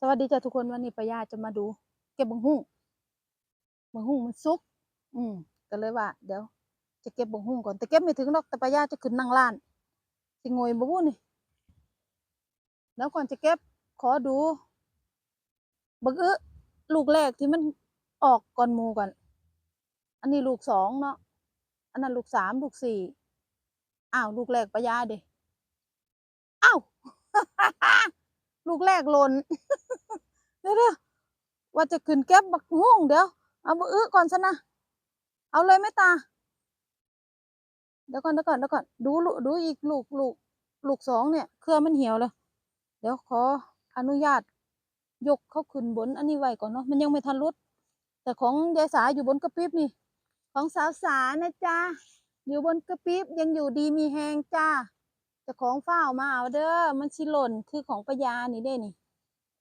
สวัสดีจ้ะทุกคนวันนี้ป้ายาจะมาดู เก็บบังหุ่งบังหุ่งมันสุก อืมก็เลยว่า เดี๋ยว จะเก็บบังหุ่งก่อนแต่เก็บไม่ถึงหรอกแต่ป้ายาจะขึ้นนั่งร้านสิงวยบ่บุนี่แล้วก่อนจะเก็บขอดูบักเออลูกแรกที่มันออกก่อนมูก่อน อันนี้ลูกสองเนาะอันนั้นลูกสามลูกสี่อ้าวลูกแรกป้ายาเด้อ้าว ลูกแรกหล่นเดี๋ยวเดี๋ยวว่าจะขึ้นเก็บบักหุ่งเดี๋ยว เอาบื้อก่อนซะนะ เอาเลยไม่ตา เดี๋ยวก่อนเดี๋ยวก่อนเดี๋ยวก่อน ดูลูกดูอีกลูกลูกลูกสองเนี่ย เครือมันเหี่ยวแล้วเดี๋ยวขออนุญาต ยกเขาขึ้นบนอันนี้ไว้ก่อนเนาะ มันยังไม่ทันรุด แต่ของยายสาอยู่บนกระปิบนี่ ของสาวสานะจ๊ะอยู่บนกระปิบยังอยู่ดีมีแหงจ้า จะของเฝ้ามาเอาเด้อมันสิหล่นคือของปยานี่เด้นี่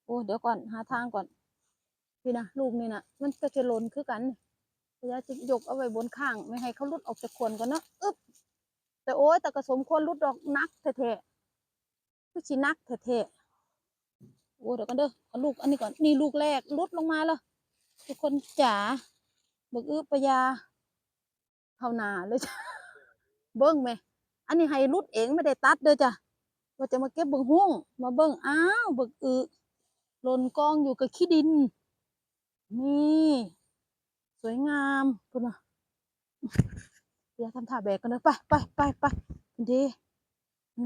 โอ้เดี๋ยวก่อนหาทางก่อน พี่นะลูกนี่นะมันก็จะหล่นคือกันปยาจะยกเอาไว้บนข้าง ไม่ให้เขาลุดออกจากขวนก่อนเนาะอึ๊บแต่โอ้ยแต่กระสมควรลุดดอกนักแท้ๆคือชินักแท้ๆโอ้เดี๋ยวกันเด้อเอาลูกอันนี้ก่อนนี่ลูกแรกลุดลงมาแล้วทุกคนจ๋าบึกอึ๊บปยาเท่าหนาเลยจ้ะเบิ้งไหม อันนี้ให้รุดเองไม่ได้ตัดเด้อจ้ะว่าจะมาเก็บเบิ่งหุ้งมาเบิ่งอ้าวเบิ่งอึหล่นกองอยู่กับขี้ดิน นี่ สวยงามพุ่นนะอย่าทำท่าแบกกันนะไปไปไปไปดี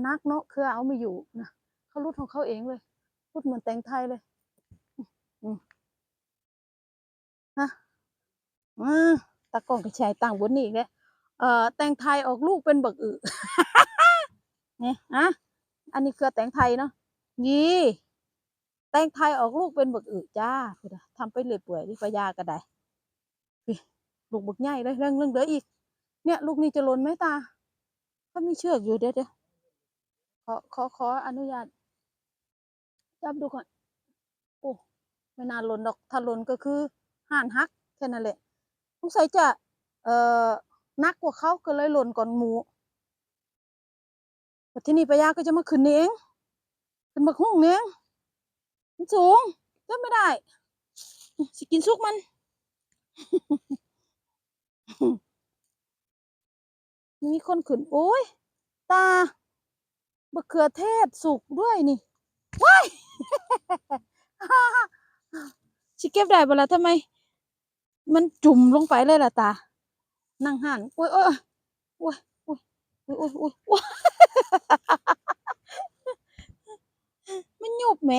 นักเนาะคือเอาไม่อยู่นะเขารุดของเขาเองเลยรุดเหมือนแตงไทยเลยฮะอ่าตากองกระชายต่างบนนี่อีกแล้ว เอ่อแตงไทยออกลูกเป็นบักอึเนี่ยอะอันนี้คือแตงไทยเนาะยี่แตงไทยออกลูกเป็นบักอึจ้าพูดอทำไปเลยป่วยดิปยาก็ได้นี่ลูกบักใหญ่เลยเรื่องเรื่องเด้ออีก เนี่ย ลูกนี้จะหล่นไหมตา ถ้ามีเชือกอยู่เดี๋ยวเดี๋ยวขอขอขออนุญาตจับดูก่อนโอ้ไม่นานหล่นดอกถ้าหล่นก็คือห่านฮักแค่นั้นแหละสงสัยจะ เอ่อ นักกว่าเขาก็เลยหล่นก่อนหมูแต่ที่นี่ปะยาก็จะมาขึ้นเองขึ้นบักหุ่งนี่เองมันสูงก็ไม่ได้สิกินซุกมันมีคนขึ้นโอ้ย ตาบะเขือเทศสุกด้วยนี่ว้ายชิเก็บได้บ่ล่ะทำไม มันจุ่มลงไปเลยล่ะตา นั่งห่านโอ้ยโอ้ยโอ้ยโอ้ยโอ้ยโอ้ยโอ้ยมันหยุบแหม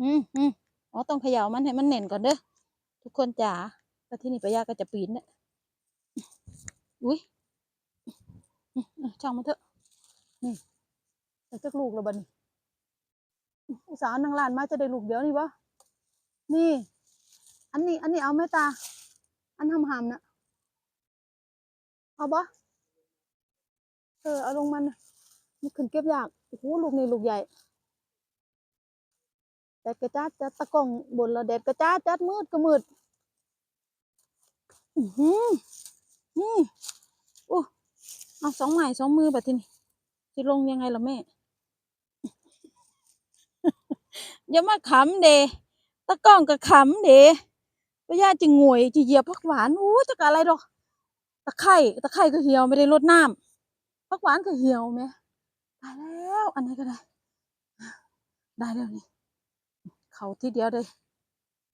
อืมอืมอ๋อต้องเขย่ามันให้มันแน่นก่อนเด้อทุกคนจ๋าแล้ที่นี่ปะยาก็จะปีนเนี่ยอุ้ยช่างมันเถอะนี่แต่จะลูกแล้วบันอุตสาหนางลานมาจะได้ลูกเดียวนี่วะนี่ อันนี้ อันนี้เอาไหมตา อันหำหำนะเอาบ่เออ เอาลงมันมันขึ้นเก็บยากโอ้โหลูกนี่ลูกใหญ่แดดกระจ้าจัดตะก้องบนแล้วแดดกระจ้าจัดมืดก็มืดอือหือนี่โอ้เอาสองไม้สองมือแบบที่นี่จะลงยังไงล่ะแม่อย่ามาขำเดตะก้องก็ขำเด พญาจะงวยจะเหยียบผักหวานอู้จะกะอะไรดอกตะไคร่ตะไคร่ก็เหี่ยวไม่ได้รดน้ำผักหวานก็เหี่ยวไหมตายแล้ว อันนี้ก็ได้ ได้แล้วนี่เขาที่เดียวเลย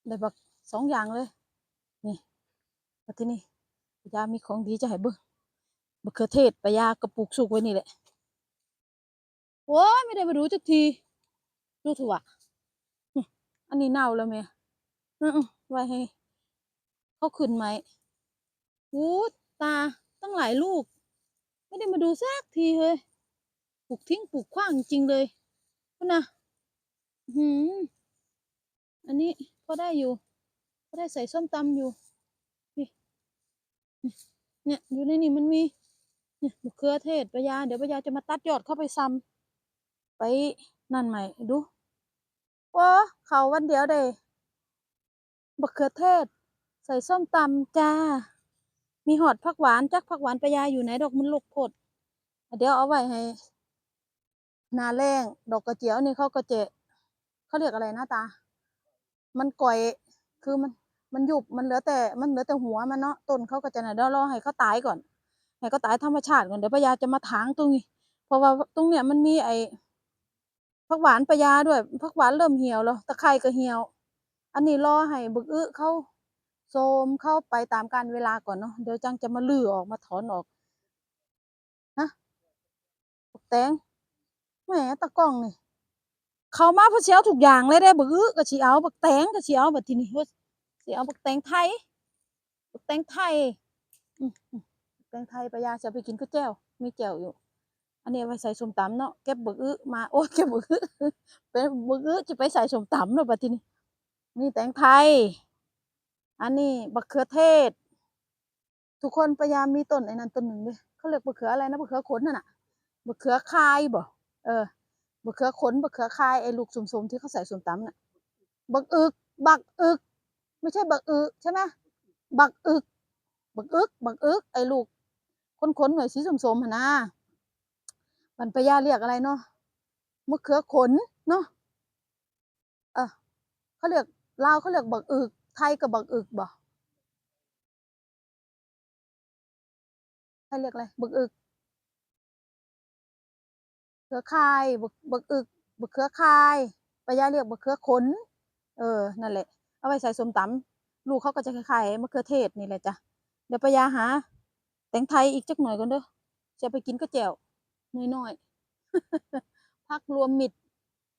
ได้บักสองอย่างเลย นี่มาที่นี่ปะยามีของดีจะให้เบิ่งมะเขือเทศปยากระปุกสุกไว้นี่แหละโอ้ยไม่ได้มาดูจักทีดูถอะวอันนี้เน่าแล้วแม่อือไว้ให้ เขาขึ้นไหมอู้ตาตั้งหลายลูก ไม่ได้มาดูสักทีเลยปลูกทิ้งปลูกขว้างจริงเลยพนะอื้อหืมอันนี้ก็ได้อยู่ก็ได้ใส่ส้มตำอยู่นี่นี่เนี่ยอยู่ในนี่มันมีเนี่ยมะเขือเทศปะยาเดี๋ยวปะยาจะมาตัดยอดเข้าไปซ้ำไปนั่นใหม่ดูว้าเขาวันเดียวเดยมะเขือเทศ ใส่ส้มตำจ้า มีหอดผักหวานจักผักหวานปยาอยู่ไหนดอกมันลูกพดเดี๋ยวเอาไว้ให้ นาแรงดอกกระเจียวนี่เขาก็จะเขาเรียกอะไรหนะตา มันก่อยคือมันมันยุบมันเหลือแต่มันเหลือแต่หัวมันเนาะต้นเขาก็จะน่ะเดี๋ยวรอให้เขาตายก่อนให้เขาตายธรรมชาติก่อนเดี๋ยวปายาจะมาถางตรงนี้เพราะว่าตรงเนี้ยมันมีไอ้ผักหวานปายาด้วยผักหวานเริ่มเหี่ยวแล้วตะไคร้ก็เหี่ยว อันนี้รอให้บึกอึเขา โทรมเข้าไปตามกาลเวลาก่อนเนาะเดี๋ยวจังจะมาลื้อออกมาถอนออกฮะบักแตงแหมตะกล้องนี่เขามาพอสิเอาทุกอย่างเลยเด้บักอึก็สิเอาบักแตงก็สิเอาบัดทีนี้ว่าสิเอาบักแตงไทยบักแตงไทยบักแตงไทยปายาจะไปกินกับแจ่วมีแจ่วอยู่ อันนี้ไว้ใส่สมตำเนาะเก็บบักอึมาโอ้ยเก็บบักอึเป็นบักอึจะไปใส่สมตำเนาะบัดทีนี้นี่แตงไทย อันนี้บักเขือเทศ ทุกคนพยายามมีต้นไอ้นั้นต้นหนึ่งเลยเขาเรียกบักเขืออะไรนะบักเขือขนนั่นน่ะบักเขือคายบ่เออบักเขือขนบักเขือคายไอ้ลูกสมๆที่เขาใส่ส้มตำน่ะบักอึก บักอึก ไม่ใช่บักอึใช่ไหมบักอึก บักอึก บักอึก ไอ้ลูกขนๆหน่อยสีสมๆหั่นะมันพยาเรียกอะไรเนาะมะเขือขนเนาะเออเขาเรียกลาวเขาเรียกบักอึก ไทยกับบักอึกบ่ไทยเรียกอะไรบักอึกเขือคายบักบักอึกบักเขือคายปายาเรียกบักเขือขนเออนั่นแหละ เอาไว้ใส่ส้มตำลูกเขาก็จะคล้ายๆมะเขือเทศนี่แหละจ้ะเดี๋ยวปายาหาแตงไทยอีกจักหน่อยก่อนเด้อจะไปกินกับแจ่วน้อยๆพักรวมมิตร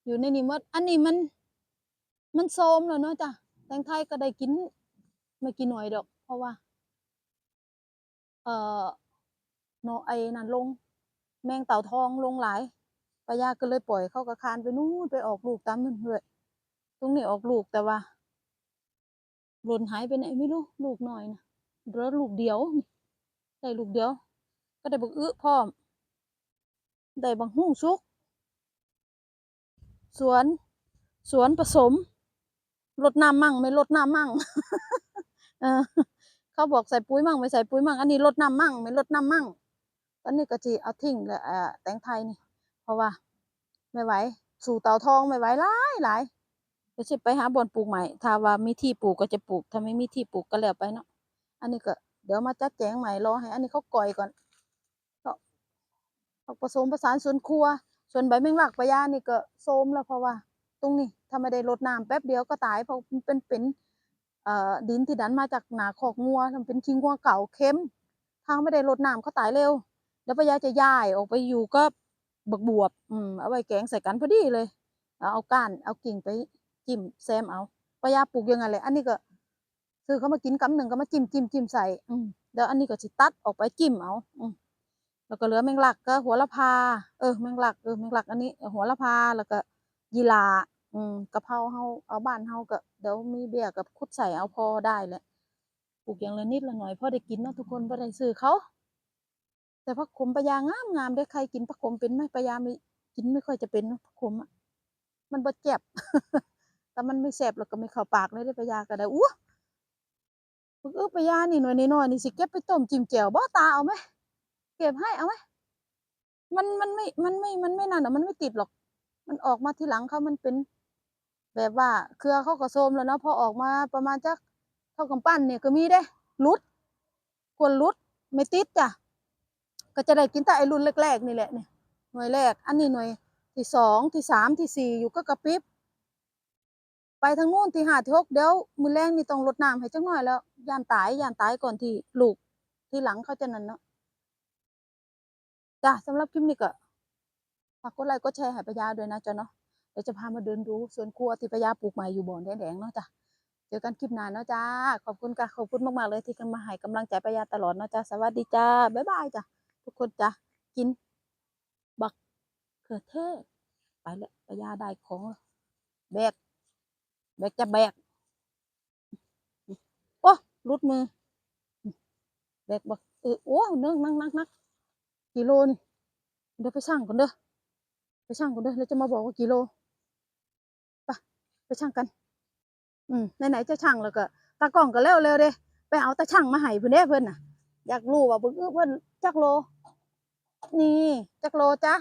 อยู่ในนี้หมดอันนี้มัน มันโซมแล้วเนาะจ้ะ แตงไทยก็ได้กินไม่กี่หน่อยดอก เพราะว่า เอ่อนไอนั่นลง แมงเต่าทองลงหลายปายาก็เลยปล่อยเข้าก็คานไปนู่นไปออกลูกตามนั่นเลยตรงนี้ออกลูกแต่ว่าหล่นหายไปไหนไม่รู้ลูกหน้อยนะเหลือลูกเดียวนี่ได้ลูกเดียว ก็ได้บักอึพร้อมได้บังหุ่งสุก สวน สวนผสม ลดน้ำมั่งไม่ลดน้ำมั่ง เออ เขาบอกใส่ปุ๋ยมั่งไม่ใส่ปุ๋ยมั่ง อันนี้ลดน้ำมั่งไม่ลดน้ำมั่ง ตอนนี้ก็จีเอาทิ้งเลยอ่แตงไทยนี่ เพราะว่า ไม่ไหว สู่เต่าทองไม่ไหวหลายหลายเดี๋ยวสิไปหาบ่อนปลูกใหม่ ถ้าว่ามีที่ปลูกก็จะปลูก ถ้าไม่มีที่ปลูกก็แล้วไปเนาะ อันนี้ก็เดี๋ยวมาจัดแจงใหม่รอให้ อันนี้เขาก่อยก่อนเอาผสมผสานส่วนครัว ส่วนใบแมงลักปะยานี่ก็โทรมแล้วเพราะว่า ตรงนี้ถ้าไม่ได้รดน้ำแป๊บเดียวก็ตายเพราะมันเป็นเป็นเอ่อดินที่ดันมาจากหนาคอกงัวทำเป็นขี้งัวเก่าเค็มถ้าไม่ได้รดน้ำเขาตายเร็ว แล้วปะยาจะย้ายออกไปอยู่ก็บักบวบอืมเอาไว้แกงใส่กันพอดีเลย เอาเอาก้านเอากิ่งไปจิ้มแซมเอาปะยาปลูกยังไงเลยอันนี้ก็ซื้อเขามากินกำหนึ่งก็มาจิ้มจิ้มจิ้มใส่อืมแล้วอันนี้ก็สิตัดออกไปจิ้มเอาอืมแล้วก็เหลือแมงลักก็หัวละพา เออแมงลักเออแมงลักอันนี้หัวละพาแล้วก็ ยีลาอืมกะเพราเฮาเอาบ้านเฮาก็เดี๋ยวมีเบี้ยกับคุดใส่เอาพอได้แหละปลูกอย่างละนิดละหน่อยพอได้กินเนาะทุกคนบ่ได้ซื้อเขาแต่ผักขมปะยางามงามได้ใครกินผักขมเป็นไหมปะยาไม่กินไม่ค่อยจะเป็นเนาะผักขมอะมันบ่เจ็บแต่มันไม่แสบแล้วก็ไม่เข้าปากเลยได้ปะยาก็ได้อู้ฝึกเออปะยานี่หน่อยน้อยนี่สิเก็บไปต้มจิ้มแจ่วบ่ตาเอาไหมเก็บให้เอาไหมมันมันไม่มันไม่มันไม่นั่นอะมันไม่ติดหรอก มันออกมาทีหลังเขามันเป็น แบบว่าเครือเขาก็โทมแล้วเนาะพอออกมาประมาณจักเท่ากำปั้นเนี่ยก็มีเด้รุดควรรุดไม่ติดจ้ะก็จะได้กินแต่ไอรุ่นแรกๆนี่แหละเนี่ยหน่วยแรก อันนี้หน่วยที่สองที่สามที่สี่อยู่ก็กระพริบไปทางนู้นที่ห้าที่หกเดี๋ยวมือแรงนี่ต้องลดน้ำให้จังหน่อยแล้วยานตายยานตายก่อนที่ลูกที่หลังเขาจะนั่นเนาะจ้ะสำหรับคลิปนี้ก็ ฝากกดไลค์กดแชร์ให้ปะยาด้วยนะจ๊ะเนาะเดี๋ยวจะพามาเดินดูสวนครัวที่ปะยาปลูกใหม่อยู่บ่อนแดงๆเนาะจ้ะเจอกันคลิปหน้าเนาะจ้าขอบคุณค่ะขอบคุณมากๆเลยที่กันมาให้กำลังใจปะยาตลอดเนาะจ้าสวัสดีจ้าบ๊ายบายจ้ะทุกคนจ้ะกิน บักเขือเทศไปแล้วปะยาได้ของแบกแบกจะแบกโอ้รุดมือแบกบักเออโอ้เนื่องนักนักนักกิโลนี่เดี๋ยวไปช่งก่อนเด้อ ไปช่างก่อนด้อแล้วจะมาบอกว่ากิโลไปไปช่างกัน อืมไหนๆจะช่างแล้วก็ตากล้องก็เร็วเร็วๆเด้ไปเอาตาช่างมาให้เพิ่อนเด้เพิ่อนน่ะ อยากรู้ว่าเบิ่งเพิ่นจักโล นี่จักโลจ้ะ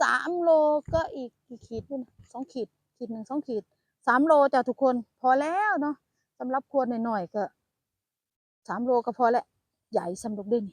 สามโลก็อีกกี่ขีดนู่นน่ะสองขีด ขีดหนึ่งสองขีดสามโลจ้ะทุกคนพอแล้วเนาะสำหรับครัวหน่อยๆก็สามโลก็พอแล้วใหญ่สำหรับเด่น